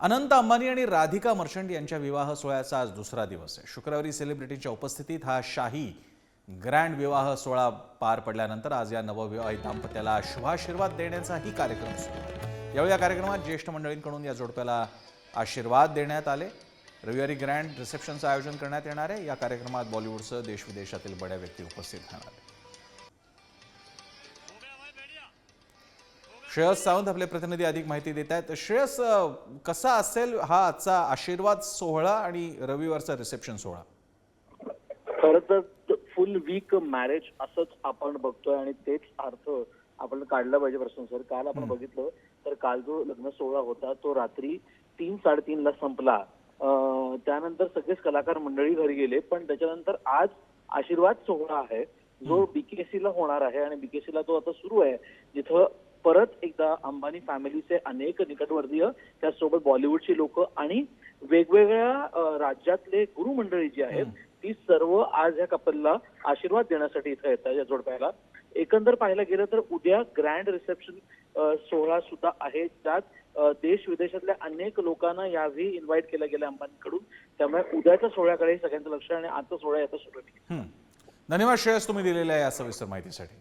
अनंत अंबानी आणि राधिका मर्चंट यांच्या विवाह सोहळ्याचा आज दुसरा दिवस आहे. शुक्रवारी सेलिब्रिटींच्या उपस्थितीत हा शाही ग्रँड विवाह सोहळा पार पडल्यानंतर आज या नवविवाहित दाम्पत्याला शुभाशीर्वाद देण्याचाही कार्यक्रम सुरू आहे. यावेळी या कार्यक्रमात ज्येष्ठ मंडळींकडून या जोडप्याला आशीर्वाद देण्यात आले. रविवारी ग्रँड रिसेप्शनचं आयोजन करण्यात येणार आहे. या कार्यक्रमात बॉलिवूडसह देशविदेशातील बड्या व्यक्ती उपस्थित राहणार आहेत. श्रेयस सावंत आपले प्रतिनिधी अधिक माहिती देत आहेत. श्रेयस कसा असेल हा आजचा आशीर्वाद सोहळा आणि रविवारचा रिसेप्शन सोहळा? खर तर फुल वीक मॅरेज असंच आपण बघतोय आणि तेच अर्थ आपण काढला पाहिजे प्रश्न सर. काल आपण बघितलं तर काल जो लग्न सोहळा होता तो रात्री तीन साडेतीन ला संपला. त्यानंतर सगळेच कलाकार मंडळी घरी गेले पण त्याच्यानंतर आज आशीर्वाद सोहळा आहे. जो बीकेसी ला होणार आहे आणि बीकेसी ला तो आता सुरू आहे जिथं परत एकदा अंबानी फॅमिलीचे अनेक निकटवर्तीय त्याचसोबत बॉलिवूडची लोक आणि वेगवेगळ्या राज्यातले गुरुमंडळी जी आहेत ती सर्व आज ह्या कपलला आशीर्वाद देण्यासाठी इथं येतात या जोडप्याला. एकंदर पाहायला गेलं तर उद्या ग्रँड रिसेप्शन सोहळा सुद्धा आहे. त्यात अं, देश विदेशातल्या अनेक लोकांना यावेळी इन्व्हाइट केलं गेलं अंबानीकडून. त्यामुळे उद्याच्या सोहळ्याकडे सगळ्यांचं लक्ष आहे आणि आजचा सोहळा याचा सुरू आहे. धन्यवाद श्रेयस तुम्ही दिलेल्या या सविस्तर माहितीसाठी.